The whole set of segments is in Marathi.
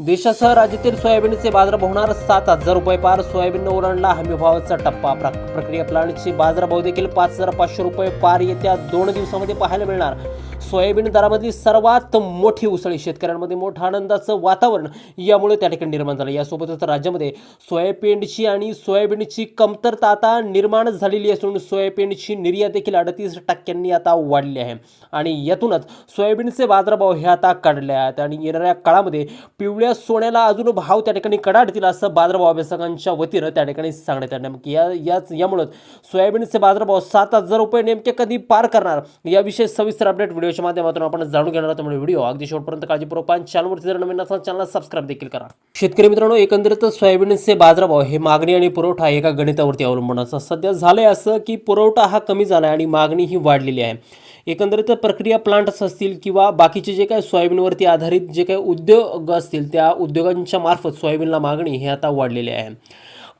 देशासह राज्यातील सोयाबीनचे बाजारभाव होणार सात हजार रुपये पार. सोयाबीन ओलांडला हमीभावाचा टप्पा. प्रक्रिया प्लांटचे बाजारभाव देखील पाच हजार पाचशे रुपये पार येत्या दोन दिवसामध्ये पाहायला मिळणार. सोयाबीन दरामधली सर्वात मोठी उसळी शेतकऱ्यांमध्ये मोठं आनंदाचं वातावरण यामुळे त्या ठिकाणी निर्माण झालं. यासोबतच राज्यामध्ये सोयाबीनची आणि सोयाबीनची कमतरता आता निर्माण झालेली असून सोयाबीनची निर्यात देखील अडतीस टक्क्यांनी आता वाढली आहे. आणि यातूनच सोयाबीनचे बाजारभाव हे आता काढले आहेत आणि येणाऱ्या काळामध्ये पिवळ्या सोन्याला अजून भाव त्या ठिकाणी कडाडतील असं बाजारभाव अभ्यासकांच्या वतीनं त्या ठिकाणी सांगण्यात आलं. नेमकी या याच यामुळंच सोयाबीनचे बाजारभाव सात हजार रुपये नेमके कधी पार करणार? याविषयी सविस्तर अपडेट व्हिडिओच्या माध्यमातून आपण जाणून घेणार आहोत त्यामुळे व्हिडिओ अगदी शेवटपर्यंत काळजीपूर्वक पाहा. चॅनलवरती जर नवीन असाल चॅनल सबस्क्राईब देखील करा. शेतकरी मित्रांनो एकंदरीत सोयाबीनचे बाजारभाव हे मागणी आणि पुरवठा एका गणितावरती अवलंबून असं सध्या झालंय असं की पुरवठा हा कमी झाला आहे आणि मागणी ही वाढलेली आहे. एकंदरीत प्रक्रिया प्लांट्स असतील किंवा बाकीचे जे काही सोयाबीनवरती आधारित जे काही उद्योग असतील त्या उद्योगांच्या मार्फत सोयाबीनला मागणी हे आता वाढलेली आहे.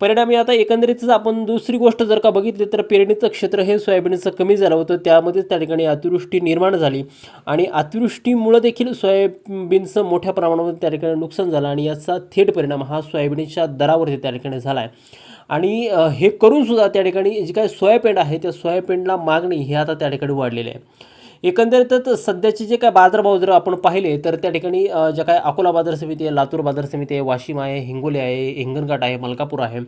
परिणामी आता एकंदरीतच आपण दुसरी गोष्ट जर का बघितली तर पेरणीचं क्षेत्र हे सोयाबीनचं कमी झालं होतं. त्यामध्येच त्या ठिकाणी अतिवृष्टी निर्माण झाली आणि अतिवृष्टीमुळं देखील सोयाबीनचं मोठ्या प्रमाणामध्ये त्या ठिकाणी नुकसान झालं आणि याचा थेट परिणाम हा सोयाबीनच्या दरावरती त्या ठिकाणी झाला आहे आणि हे करूनसुद्धा त्या ठिकाणी जी काय सोयाबीन आहे त्या सोयाबीनला मागणी ही आता त्या ठिकाणी वाढलेली आहे. एकंदरीतच सध्याचे जे काय बाजारभाव जर आपण पाहिले तर त्या ठिकाणी ज्या काय अकोला बाजार समिती आहे लातूर बाजार समिती आहे वाशिम आहे हिंगोली आहे हिंगणघाट आहे मलकापूर आहे.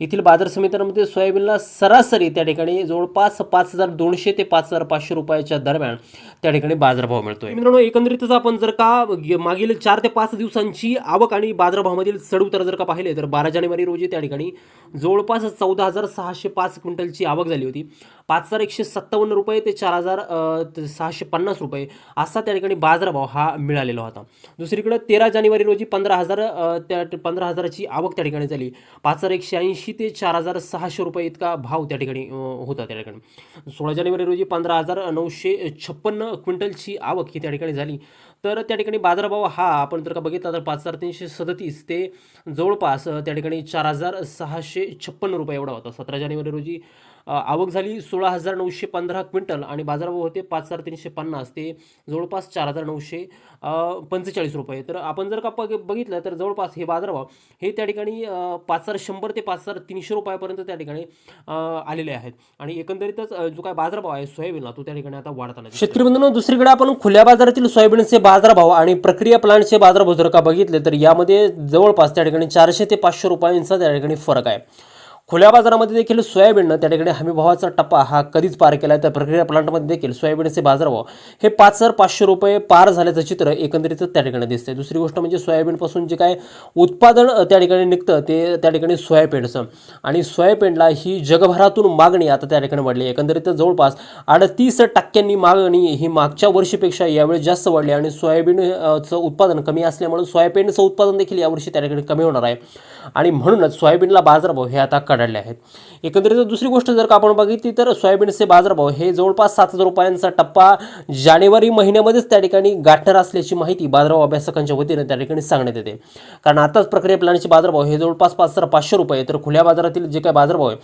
येथील बाजार समित्यांमध्ये सोयाबीनला सरासरी त्या ठिकाणी जवळपास पाच हजार दोनशे ते पाच हजार पाचशे रुपयाच्या दरम्यान त्या ठिकाणी बाजारभाव मिळतोय. मित्रांनो एकंदरीतच आपण जर का मागील चार ते पाच दिवसांची आवक आणि बाजारभावामधील चढउतार जर का पाहिले तर बारा जानेवारी रोजी त्या ठिकाणी जवळपास चौदा हजार सहाशे पाच क्विंटलची आवक झाली होती. पाच हजार एकशे सत्तावन्न रुपये ते चार हजार सहाशे पन्नास रुपये असा त्या ठिकाणी बाजारभाव हा मिळालेला होता. दुसरीकडे तेरा जानेवारी रोजी पंधरा हजार त्या पंधरा हजाराची आवक त्या ठिकाणी झाली. पाच हजार एकशे ऐंशी ते चार हजार सहाशे रुपये इतका भाव त्या ठिकाणी होता त्या ठिकाणी. सोळा जानेवारी रोजी पंधरा हजार नऊशे छप्पन्न क्विंटलची आवक ही त्या ठिकाणी झाली. तर त्या ठिकाणी बाजारभाव हा आपण जर का बघितला तर पाच हजार तीनशे सदतीस ते जवळपास त्या ठिकाणी चार हजार सहाशे छप्पन्न रुपये एवढा होता. सतरा जानेवारी रोजी आवक झाली सोळा हजार नऊशे पंधरा क्विंटल आणि बाजारभाव होते पाच हजार तीनशे पन्नास. ते जवळपास चार हजार नऊशे पंचेचाळीस रुपये. तर आपण जर का बघ बघितलं तर जवळपास हे बाजारभाव हे त्या ठिकाणी पाच हजार शंभर ते पाच हजार तीनशे रुपयापर्यंत त्या ठिकाणी आलेले आहेत. आणि एकंदरीतच जो काय बाजारभाव आहे सोयाबीनला तो त्या ठिकाणी आता वाढताना शेतकरी बंधूंनो दुसरीकडे आपण खुल्या बाजारातील सोयाबीनचे बाजारभाव आणि प्रक्रिया प्लांटचे बाजारभाव जर का बघितले तर यामध्ये जवळपास त्या ठिकाणी चारशे ते पाचशे रुपयांचा त्या ठिकाणी फरक आहे. खुल्या बाजारामध्ये देखील सोयाबीननं त्या ठिकाणी हमीभावाचा टप्पा हा कधीच पार केला आहे तर प्रक्रिया प्लांटमध्ये देखील सोयाबीनचे बाजारभाव हे पाच हजार पाचशे रुपये पार झाल्याचं चित्र एकंदरीतच त्या ठिकाणी दिसते दुसरी गोष्ट म्हणजे सोयाबीनपासून जे काय उत्पादन त्या ठिकाणी निघतं ते त्या ठिकाणी सोयाबीनचं. आणि सोयाबीनला ही जगभरातून मागणी आता त्या ठिकाणी वाढली एकंदरीत जवळपास अडतीस टक्क्यांनी मागणी ही मागच्या वर्षीपेक्षा यावेळी जास्त वाढली आणि सोयाबीनचं उत्पादन कमी असल्यामुळे सोयाबीनचं उत्पादन देखील यावर्षी त्या ठिकाणी कमी होणार आहे. आणि म्हणूनच सोयाबीनला बाजारभाव हे आता कडाडले आहेत. एकंदरीत दुसरी गोष्ट जर का आपण बघितली तर सोयाबीनचे बाजारभाव हे जवळपास सात हजार रुपयांचा टप्पा जानेवारी महिन्यामध्येच त्या ठिकाणी गाठणार असल्याची माहिती बाजारभाव अभ्यासकांच्या वतीने त्या ठिकाणी सांगण्यात येते. कारण आताच प्रक्रिया प्लानचे बाजारभाव हे जवळपास पाच हजार पाचशे रुपये तर खुल्या बाजारातील जे काय बाजारभाव आहे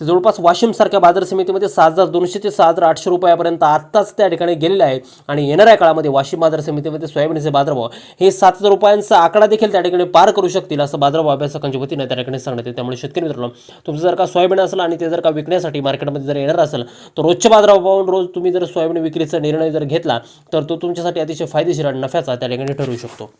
ते जवळपास वाशिमसारख्या बाजार समितीमध्ये सहा हजार दोनशे ते सहा हजार आठशे रुपयापर्यंत आत्ताच त्या ठिकाणी गेलेले आहे आणि येणाऱ्या काळामध्ये वाशिम बाजार समितीमध्ये सोयाबीनचे बाजारभाव हे सात हजार रुपयांचा आकडा देखील त्या ठिकाणी पार करू शकतील असं बाजारभाव अभ्यासकांच्या वतीनं त्या ठिकाणी सांगण्यात येते. त्यामुळे शेतकरी मित्रांनो तुमचं जर का सोयाबीन असेल आणि ते जर का विकण्यासाठी मार्केटमध्ये जर येणार असेल तर रोजच्या बाजारावर पाहून रोज तुम्ही जर सोयाबीन विक्रीचा निर्णय जर घेतला तर तो तुमच्यासाठी अतिशय फायदेशीर आणि नफ्याचा त्या ठिकाणी ठरू शकतो.